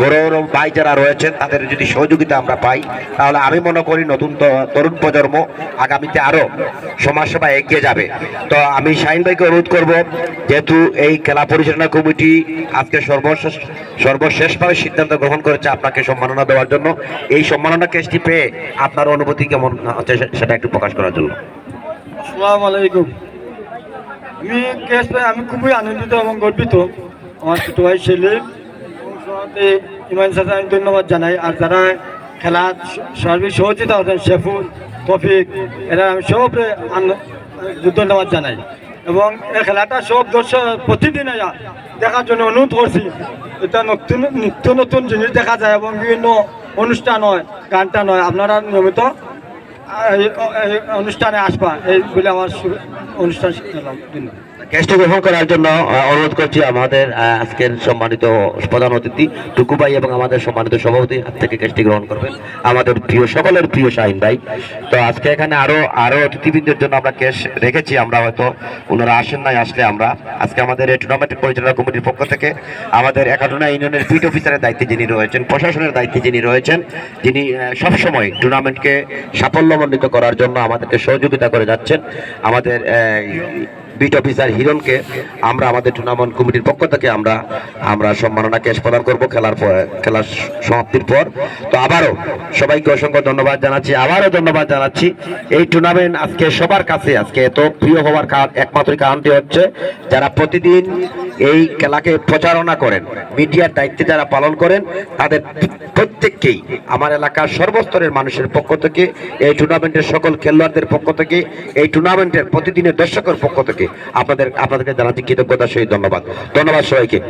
বড় বড় ভাই যারা রয়েছেন, তাদের যদি সহযোগিতা আমরা পাই, তাহলে আমি মনে করি নতুন তরুণ প্রজন্ম আগামীতে আরও সমাজসেবা এগিয়ে যাবে। তো আমি শাহিন ভাইকে অনুরোধ করব, যেহেতু এই খেলা পরিচালনা কমিটি আজকে সর্বশেষ সর্বশেষভাবে সিদ্ধান্ত গ্রহণ করেছে আপনাকে সম্মাননা দেওয়ার জন্য। এই সম্মাননা কেসটি পেয়ে আপনার অনুভূতি কেমন হচ্ছে সেটা একটু প্রকাশ করার জন্য। আমি খুবই আনন্দিত এবং গর্বিত। আমার ছোট ভাই সভাপতি ইমান আমি ধন্যবাদ জানাই। আর যারা খেলা সার্বিক সহযোগিতা হচ্ছেন শেফুল তফিক, এরা আমি সব ধন্যবাদ জানাই। এবং এই খেলাটা সব দর্শক প্রতিদিন দেখার জন্য অনুরোধ করছি। এটা নতুন, নিত্য নতুন জিনিস দেখা যায় এবং বিভিন্ন অনুষ্ঠান হয়, গানটা নয়। আপনারা নিয়মিত অনুষ্ঠানে আসবা। এই বলে আমার অনুষ্ঠান শেষ কেসটি গ্রহণ করার জন্য অনুরোধ করছি আমাদের আজকের সম্মানিত প্রধান অতিথি টুকু ভাই এবং আমাদের সম্মানিত সভাপতি হাত থেকে কেসটি গ্রহণ করবেন। আমাদের প্রিয়, সকলের প্রিয় শাহিন ভাই। তো আজকে এখানে আরও আরও অতিথিবৃন্দের জন্য আমরা কেস রেখেছি, আমরা হয়তো ওনারা আসেন নাই আসলে আমরা। আজকে আমাদের এই টুর্নামেন্টের পরিচালনা কমিটির পক্ষ থেকে আমাদের একাডোনা ইউনিয়নের ফিট অফিসারের দায়িত্বে যিনি রয়েছেন, প্রশাসনের দায়িত্বে যিনি রয়েছেন, যিনি সবসময় টুর্নামেন্টকে সাফল্যমণ্ডিত করার জন্য আমাদেরকে সহযোগিতা করে যাচ্ছেন। আমাদের বিট অফিসার হিরণকে আমরা আমাদের টুর্নামেন্ট কমিটির পক্ষ থেকে আমরা আমরা সম্মাননা ক্যাশ প্রদান করব খেলার পর, খেলার সমাপ্তির পর। তো আবারও সবাইকে অসংখ্য ধন্যবাদ জানাচ্ছি, আবারও ধন্যবাদ জানাচ্ছি। এই টুর্নামেন্ট আজকে সবার কাছে, আজকে এত প্রিয় হওয়ার একমাত্র কারণটি হচ্ছে যারা প্রতিদিন এই খেলাকে প্রচারণা করেন। মিডিয়ার দায়িত্বে যারা পালন করেন, তাদের প্রত্যেককেই, আমার এলাকার সর্বস্তরের মানুষের পক্ষ থেকে, এই টুর্নামেন্টের সকল খেলোয়াড়দের পক্ষ থেকে, এই টুর্নামেন্টের প্রতিদিনের দর্শকের পক্ষ থেকে আপনাদের আপনাদেরকে জানাতে কৃতজ্ঞতা সহিত ধন্যবাদ। ধন্যবাদ সবাইকে।